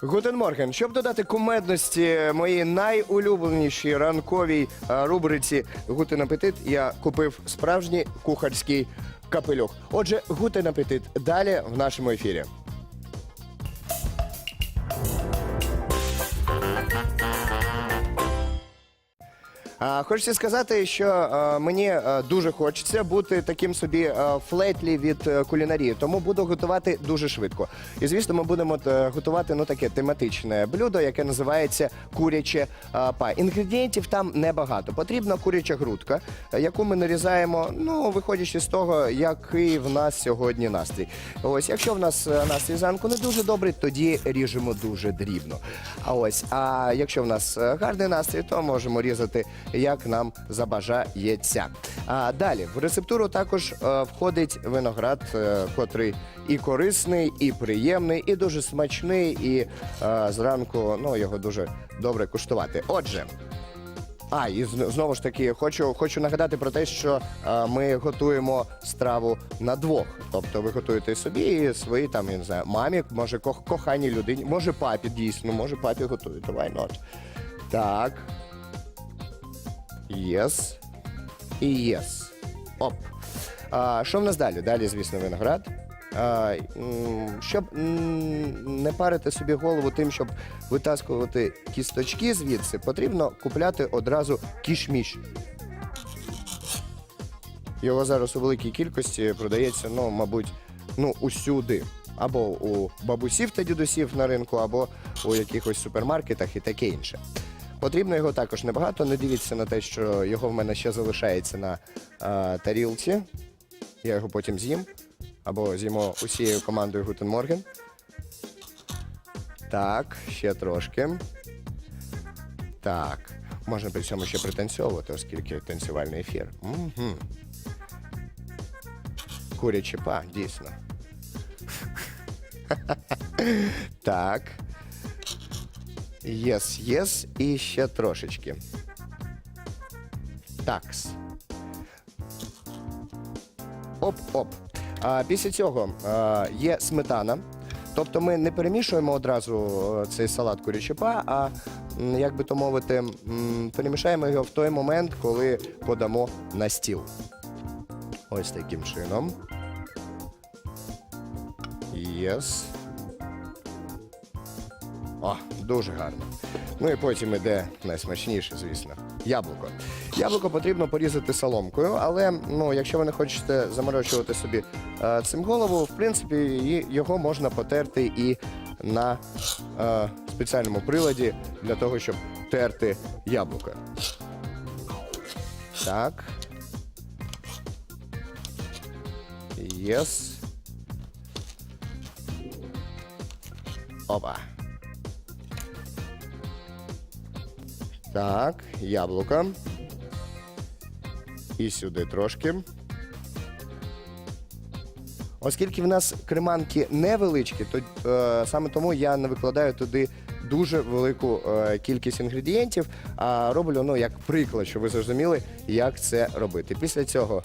Гутен Морген. Щоб додати кумедності моїй найулюбленішій ранковій е, рубриці Гутен Апетит, я купив справжній кухарський капелюх. Отже, Гутен Апетит далі в нашому ефірі. А, Хочеться сказати, що мені дуже хочеться бути таким собі флетлі від е, кулінарії, тому буду готувати дуже швидко. І звісно, ми будемо е, готувати ну таке тематичне блюдо, яке називається куряче па. Інгредієнтів там небагато. Потрібна куряча грудка, яку ми нарізаємо, ну виходячи з того, який в нас сьогодні настрій. Ось, якщо в нас е, настрій зранку не дуже добрий, тоді ріжемо дуже дрібно. А ось, а якщо в нас гарний настрій, то можемо різати як нам забажається. А далі в рецептуру також е, входить виноград, е, котрий і корисний, і приємний, і дуже смачний. І е, зранку ну, його дуже добре куштувати. Отже. А, і зн- знову ж таки, хочу, хочу нагадати про те, що е, ми готуємо страву на двох. Тобто ви готуєте собі і свої там, я не знаю, мамі, може кох, коханій людині, може папі дійсно, може папі готуєте. Why not? Так. Єс. І єс. Оп. А, що в нас далі? Далі, звісно, виноград. А, щоб не парити собі голову тим, щоб витаскувати кісточки звідси, потрібно купляти одразу кішміш. Його зараз у великій кількості продається, ну, мабуть, ну, усюди. Або у бабусів та дідусів на ринку, або у якихось супермаркетах і таке інше. Потрібно його також небагато. Не дивіться на те, що його в мене ще залишається на а, тарілці. Я його потім з'їм. Або з'їмо усією командою Гутен Морген. Так, ще трошки. Так. Можна при цьому ще пританцьовувати, оскільки танцювальний ефір. Угу. Куряче па, дійсно. так. Єс, єс. І ще трошечки. Такс. Оп-оп. А, після цього а, є сметана. Тобто ми не перемішуємо одразу е, цей салат курячепа, а як би то мовити, перемішаємо його в той момент, коли подамо на стіл. Ось таким чином. Єс. О, дуже гарно. Ну і потім іде найсмачніше, звісно. Яблуко. Яблуко потрібно порізати соломкою, але ну, якщо ви не хочете заморочувати собі е, цим голову, в принципі, його можна потерти і на е, спеціальному приладі для того, щоб терти яблуко. Так. Єс. Опа. Так, яблука. І сюди трошки. Оскільки в нас креманки невеличкі, то е, саме тому я не викладаю туди дуже велику е, кількість інгредієнтів, а роблю ну, як приклад, щоб ви зрозуміли, як це робити. Після цього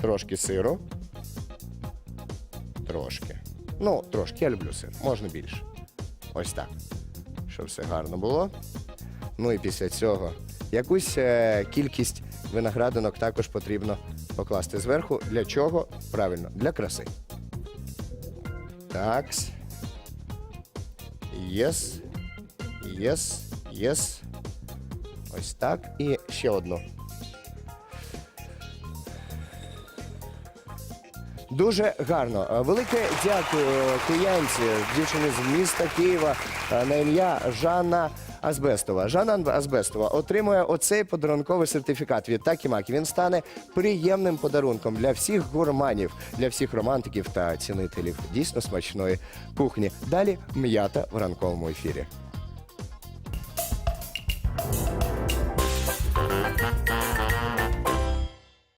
трошки сиру. Трошки. Ну, трошки, я люблю сир, можна більше. Ось так. Щоб все гарно було. Ну і після цього якусь е, кількість виноградинок також потрібно покласти зверху. Для чого? Правильно, для краси. Такс. Єс. Єс. Єс. Ось так. І ще одну. Дуже гарно. Е, велике дякую е, киянці, дівчини з міста Києва е, на ім'я Жанна. Азбестова Жанна Азбестова отримує оцей подарунковий сертифікат від Такімакі. Він стане приємним подарунком для всіх гурманів, для всіх романтиків та цінителів дійсно смачної кухні. Далі м'ята в ранковому ефірі.